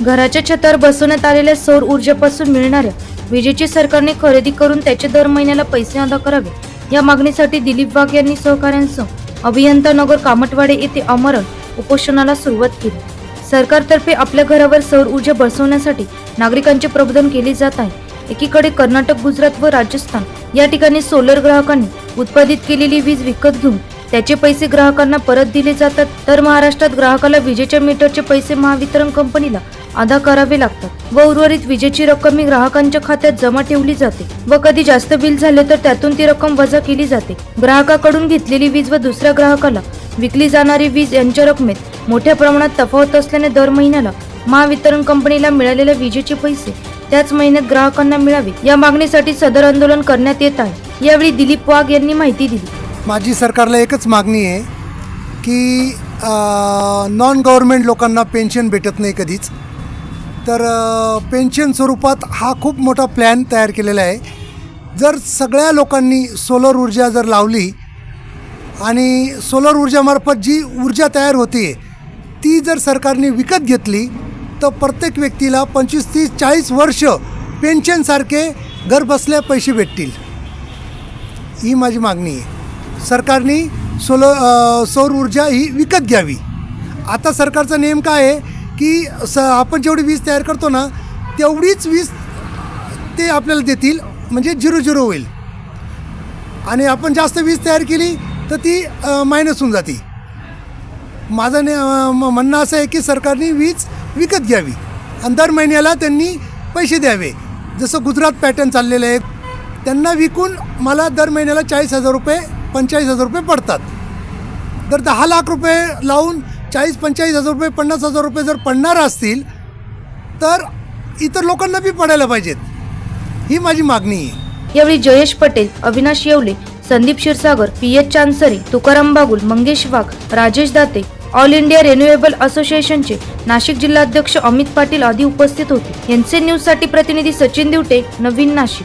घराच्या छतावर बसवण्यात आलेल्या सौर ऊर्जेपासून मिळणाऱ्या विजेची सरकारने खरेदी करून त्याचे दर महिन्याला पैसे अदा करावे. या मागणीसाठी दिलीप वाघ यांनी सहकाऱ्यांसह अभियंता नगर कामटवाडे येथे आमरण उपोषणाला सुरुवात केली. सरकारतर्फे आपल्या घरावर सौर ऊर्जा बसवण्यासाठी नागरिकांचे प्रबोधन केले जात आहे. एकीकडे कर्नाटक गुजरात व राजस्थान या ठिकाणी सोलर ग्राहकांनी उत्पादित केलेली वीज विकत घेऊन त्याचे पैसे ग्राहकांना परत दिले जातात. तर महाराष्ट्रात ग्राहकाला विजेच्या मीटरचे पैसे महावितरण कंपनीला अदा करावे लागतात व उर्वरित विजेची रक्कम ही ग्राहकांच्या खात्यात जमा ठेवली जाते व कधी जास्त बिल झाले तर त्यातून ती रक्कम वजा केली जाते. ग्राहकाकडून घेतलेली वीज व दुसऱ्या ग्राहकाला विकली जाणारी वीज यांच्या रकमेत मोठ्या प्रमाणात तफावत असल्याने दर महिन्याला महावितरण कंपनीला मिळालेल्या विजेचे पैसे त्याच महिन्यात ग्राहकांना मिळावे या मागणीसाठी सदर आंदोलन करण्यात येत आहे. यावेळी दिलीप वाघ यांनी माहिती दिली. माझी सरकारला एकच मागणी आहे की नॉन गव्हर्मेंट लोकांना पेन्शन भेटत नाही कधीच. तर पेन्शन स्वरूपात हा खूप मोठा प्लॅन तयार केलेला आहे. जर सगळ्या लोकांनी सोलर ऊर्जा जर लावली आणि सोलर ऊर्जामार्फत जी ऊर्जा तयार होते ती जर सरकारने विकत घेतली तर प्रत्येक व्यक्तीला पंचवीस तीस चाळीस वर्ष पेन्शनसारखे घर बसल्या पैसे भेटतील. ही माझी मागणी आहे. सरकारने सोलो सौर ऊर्जा ही विकत घ्यावी. आता सरकारचा नेम काय आहे की स आपण जेवढी वीज तयार करतो ना तेवढीच वीज ते आपल्याला देतील म्हणजे झिरो झिरो होईल. आणि आपण जास्त वीज तयार केली तर ती मायनस होऊन जाते. माझं ने म- म्हणणं असं आहे की सरकारने वीज विकत घ्यावी. आणि दर महिन्याला त्यांनी पैसे द्यावे. जसं गुजरात पॅटर्न चाललेलं आहे त्यांना विकून मला दर महिन्याला चाळीस हजार रुपये पंचेचाळीस हजार रुपये पडतात. तर दहा लाख रुपये लावून चाळीस पंचेचाळीस हजार रुपये पन्नास हजार रुपये जर पडणार असतील तर इतर लोकांना बी पडायला पाहिजेत. ही माझी मागणी आहे. यावेळी Jayesh Patel Avinash Yevale Sandeep Kshirsagar P H Chandsare Tukaram Bagul Mangesh Wagh Rajesh Date all India renewable असोसिएशनचे नाशिक जिल्हाध्यक्ष अमित पाटील आदी उपस्थित होते. एनसी न्यूजसाठी प्रतिनिधी सचिन दिवटे नवीन नाशिक.